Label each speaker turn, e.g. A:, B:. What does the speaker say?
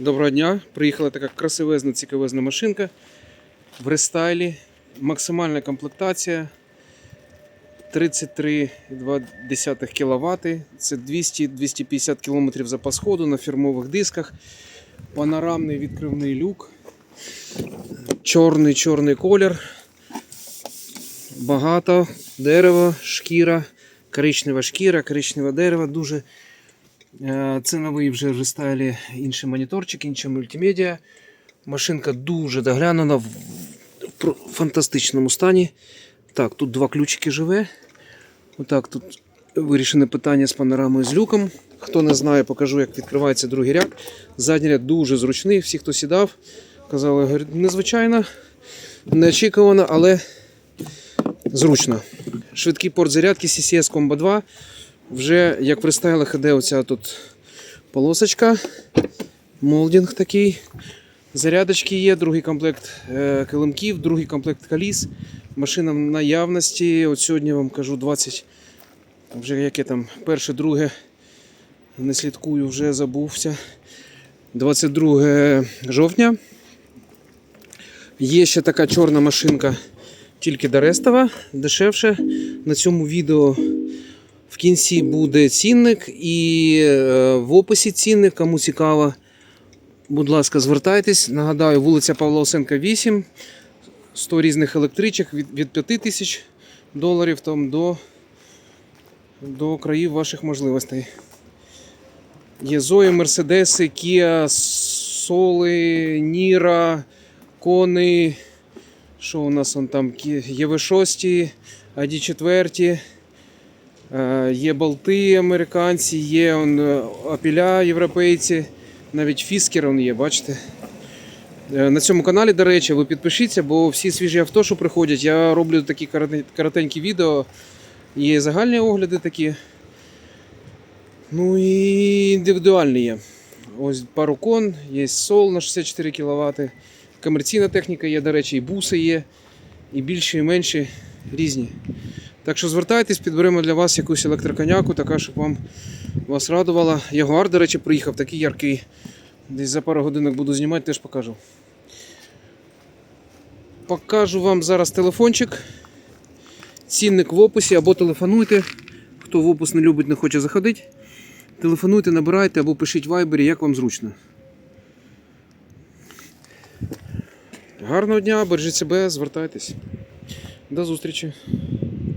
A: Доброго дня. Приїхала така красивезна, цікавезна машинка в рестайлі. Максимальна комплектація 33,2 кВт. Це 200-250 км запас ходу на фірмових дисках. Панорамний відкривний люк. Чорний чорний колір. Багато дерева, шкіра, коричнева шкіра, коричневе дерево. Дуже Це новий вже рестайлі інший моніторчик, інша мультимедіа. Машинка дуже доглянена в фантастичному стані. Так, тут два ключики живе. Отак, тут вирішене питання з панорамою з люком. Хто не знає, покажу, як відкривається другий ряд. Задній ряд дуже зручний. Всі, хто сідав, казали, незвичайно, неочікувано, але зручно. Швидкий порт зарядки CCS Combo 2. Вже як в рестайлах іде оця тут полосочка, молдинг такий. Зарядочки є, другий комплект е, килимків, другий комплект коліс. Машина в наявності. От сьогодні вам кажу 20. Вже яке там перше, друге. Не слідкую, вже забувся. 22 жовтня. Є ще така чорна машинка, тільки Дорестова, дешевше. На цьому відео в кінці буде цінник і е, в описі цінник, кому цікаво. Будь ласка, звертайтесь. Нагадаю, вулиця Павла Осенка 8. 100 різних електричок від, від 5 тисяч доларів там, до, до країв ваших можливостей. Є Зої, Мерседеси, Kia, Соли, Ніра, Кони. Що у нас там? ЄВ6, АД4. Е, Є болти американці, є он, е, апіля європейці, навіть фіскер є, бачите. Е, На цьому каналі, до речі, ви підпишіться, бо всі свіжі авто, що приходять, я роблю такі коротенькі відео. Є загальні огляди такі. Ну і індивідуальні є. Ось пару є сол на 64 кВт. Комерційна техніка є, до речі, і буси є, і більші, і менші різні. Так що звертайтесь, підберемо для вас якусь електроконяку, така, щоб вам вас радувала. Ягуар, до речі, приїхав такий яркий. Десь за пару годинок буду знімати, теж покажу. Покажу вам зараз телефончик. Цінник в описі або телефонуйте. Хто в опис не любить, не хоче заходити. Телефонуйте, набирайте або пишіть в вайбері, як вам зручно. Гарного дня, бережіть себе, звертайтесь. До зустрічі.